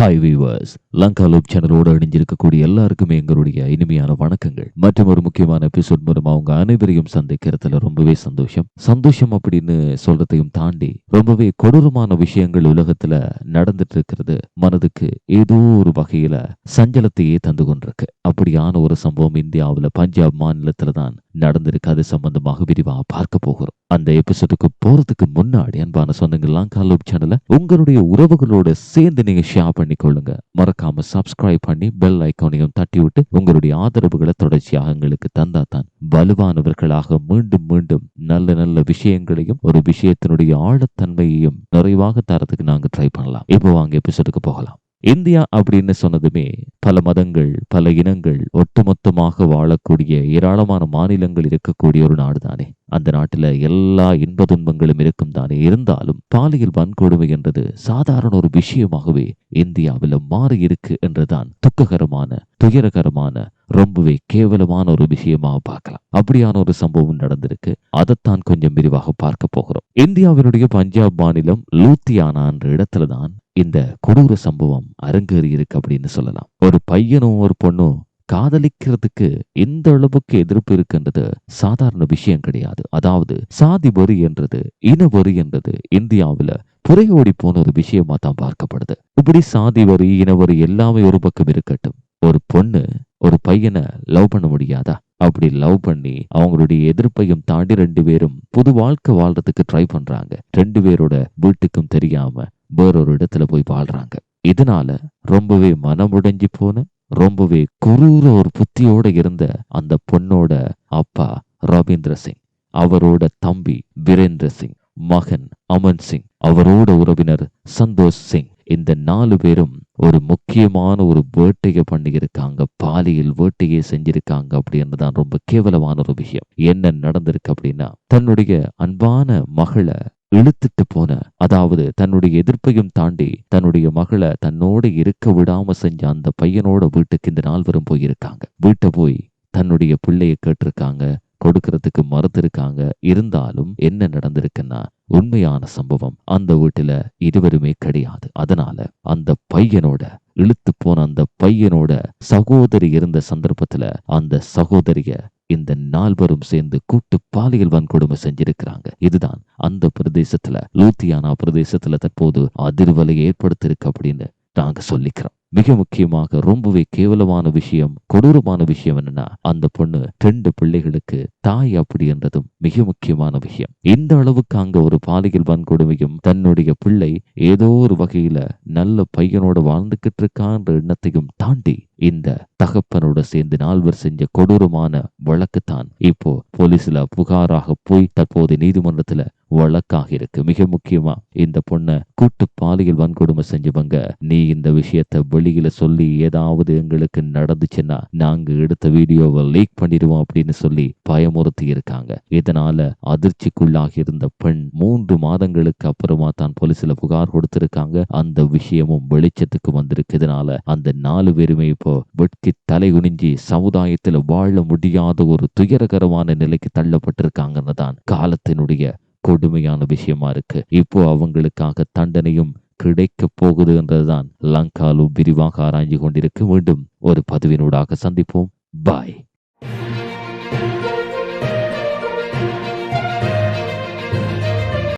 Hi viewers Lanka loop சேனலோடு இணைஞ்சிருக்கக்கூடிய எல்லாருக்குமே எங்களுடைய இனிமையான வணக்கங்கள். மற்றும் ஒரு முக்கியமான எபிசோட் மூலமா அவங்க அனைவரையும் சந்திக்கிறதுல ரொம்பவே சந்தோஷம். சந்தோஷம் அப்படின்னு சொல்றதையும் தாண்டி ரொம்பவே கொடூரமான விஷயங்கள் உலகத்துல நடந்துட்டு இருக்கிறது மனதுக்கு ஏதோ ஒரு வகையில சஞ்சலத்தையே தந்து கொண்டிருக்கு. அப்படியான ஒரு சம்பவம் இந்தியாவுல பஞ்சாப் மாநிலத்துல தான் நடந்திருக்கு. அது சம்பந்தமாக விரிவா பார்க்க போகிறோம். அந்த எபிசோடுக்கு போறதுக்கு முன்னாடி அன்பான சொந்தங்கள்லாம் காலூப் சேனலை உங்களுடைய உறவுகளோட சேர்ந்து நீங்க ஷேர் பண்ணிக்கொள்ளுங்க மறக்காம சப்ஸ்கிரைப் பண்ணி பெல் ஐக்கானையும் தட்டி விட்டு உங்களுடைய ஆதரவுகளை தொடர்ச்சியாக எங்களுக்கு தந்தா தான் வலுவானவர்களாக மீண்டும் மீண்டும் நல்ல நல்ல விஷயங்களையும் ஒரு விஷயத்தினுடைய ஆழத்தன்மையையும் நிறைவாக தரத்துக்கு நாங்க ட்ரை பண்ணலாம். இப்போ வாங்க எபிசோடுக்கு போகலாம். இந்தியா அப்படின்னு சொன்னதுமே பல மதங்கள் பல இனங்கள் ஒட்டுமொத்தமாக வாழக்கூடிய ஏராளமான மாநிலங்கள் இருக்கக்கூடிய ஒரு நாடு தானே அந்த நாட்டுல எல்லா இன்ப துன்பங்களும் இருக்கும் தானே. இருந்தாலும் பாலியல் வன்கொடுமை என்றது சாதாரண ஒரு விஷயமாகவே இந்தியாவில் மாறி இருக்கு என்றுதான் துக்ககரமான துயரகரமான ரொம்பவே கேவலமான ஒரு விஷயமாக பார்க்கலாம். அப்படியான ஒரு சம்பவம் நடந்திருக்கு. அதைத்தான் கொஞ்சம் விரிவாக பார்க்க போகிறோம். இந்தியாவினுடைய பஞ்சாப் மாநிலம் லூத்தியானா என்ற இடத்துல தான் இந்த கொடூர சம்பவம் அரங்கேறி இருக்கு அப்படின்னு சொல்லலாம். ஒரு பையனும் ஒரு பொண்ணும் காதலிக்கிறதுக்கு எந்த அளவுக்கு எதிர்ப்பு இருக்குன்றது சாதாரண விஷயம் கிடையாது. அதாவது சாதி வரி என்றது இன வரி என்றது இந்தியாவுல புறையோடி போன ஒரு விஷயமா தான் பார்க்கப்படுது. இப்படி சாதி வரி இனவரி எல்லாமே ஒரு பக்கம் இருக்கட்டும். ஒரு பொண்ணு ஒரு பையனை லவ் பண்ண முடியாதா? அப்படி லவ் பண்ணி அவங்களுடைய எதிர்ப்பையும் தாண்டி ரெண்டு பேரும் புது வாழ்க்கை வாழ்றதுக்கு ட்ரை பண்றாங்க. ரெண்டு பேரோட வீட்டுக்கும் தெரியாம வேறொரு இடத்துல போய் வாழ்றாங்க. இதனால ரொம்பவே மனமுடைஞ்சு போன ரொம்பவே குரூர ஒரு புத்தியோட இருந்த அந்த பொண்ணோட அப்பா ரவீந்திர சிங் அவரோட தம்பி வீரேந்திர சிங் மகன் அமன் சிங் அவரோட உறவினர் சந்தோஷ் சிங் இந்த நாலு பேரும் ஒரு முக்கியமான ஒரு வேட்டையை பண்ணியிருக்காங்க. பாலியல் வேட்டையை செஞ்சிருக்காங்க அப்படின்னு தான் ரொம்ப கேவலமான ஒரு விஷயம். என்ன நடந்திருக்கு அப்படின்னா தன்னுடைய அன்பான மகளை இழுத்துட்டு போன. அதாவது தன்னுடைய எதிர்ப்பையும் தாண்டி தன்னுடைய மகளை தன்னோட இருக்க விடாம செஞ்ச அந்த பையனோட வீட்டுக்கு இந்த நால்வரும் போயிருக்காங்க. வீட்டை போய் தன்னுடைய பிள்ளைய கேட்டிருக்காங்க கொடுக்கறதுக்கு மறுத்திருக்காங்க. இருந்தாலும் என்ன நடந்திருக்குன்னா உண்மையான சம்பவம். அந்த வீட்டுல இருவருமே கிடையாது. அதனால அந்த பையனோட இழுத்து போன அந்த பையனோட சகோதரி இருந்த சந்தர்ப்பத்துல அந்த சகோதரிய இந்த நால்வரும் சேர்ந்து கூட்டு பாலியல் வன்கொடுமை செஞ்சிருக்கிறாங்க. இதுதான் அந்த பிரதேசத்துல லூத்தியானா பிரதேசத்துல தற்போது அதிர்வலை ஏற்படுத்திருக்கு அப்படின்னு நாங்க சொல்லிக்கிறோம். மிக முக்கியமாக ரொம்பவே கேவலமான விஷயம் கொடூரமான விஷயம் என்னன்னா அந்த பொண்ணு ரெண்டு பிள்ளைகளுக்கு தாய் அப்படி என்றதும் மிக முக்கியமான விஷயம். இந்த அளவுக்கு அங்க ஒரு பாலியல் வன்கொடுமையும் தன்னுடைய பிள்ளை ஏதோ ஒரு வகையில நல்ல பையனோட வாழ்ந்துகிட்டு இருக்கான்ற எண்ணத்தையும் தாண்டி இந்த தகப்பனோட சேர்ந்து நால்வர் செஞ்ச கொடூரமான வழக்கு தான் இப்போ போலீஸ்ல புகாராக போய் தற்போது நீதிமன்றத்துல வழக்காக இருக்கு. மிக முக்கியமா இந்த பொண்ண கூட்டு பாலியல் வன்கொடுமை செஞ்சவங்க நீ இந்த விஷயத்த வெளியில சொல்லி ஏதாவது எங்களுக்கு நடந்துச்சுன்னா நாங்க எடுத்த வீடியோவை லீக் பண்ணிடுவோம் அப்படின்னு சொல்லி பயமுறுத்தி இருக்காங்க. இதனால அதிர்ச்சிக்குள்ளாக இருந்த பெண் மூன்று மாதங்களுக்கு அப்புறமா தான் போலீஸ்ல புகார் கொடுத்திருக்காங்க. அந்த விஷயமும் வெளிச்சத்துக்கு வந்திருக்கு. இதனால அந்த நாலு பேருமே இப்போ வெட்கி தலை குனிஞ்சி சமுதாயத்துல வாழ முடியாத ஒரு துயரகரமான நிலைக்கு தள்ளப்பட்டிருக்காங்கன்னு தான் காலத்தினுடைய கொடுமையான விஷயமா இருக்கு. இப்போ அவங்களுக்காக தண்டனையும் கிடைக்க போகுது என்றதுதான் லங்காலு விரிவாக ஆராய்ஞ்சு கொண்டிருக்கு மீண்டும் ஒரு பதிவினூடாக சந்திப்போம். பாய்.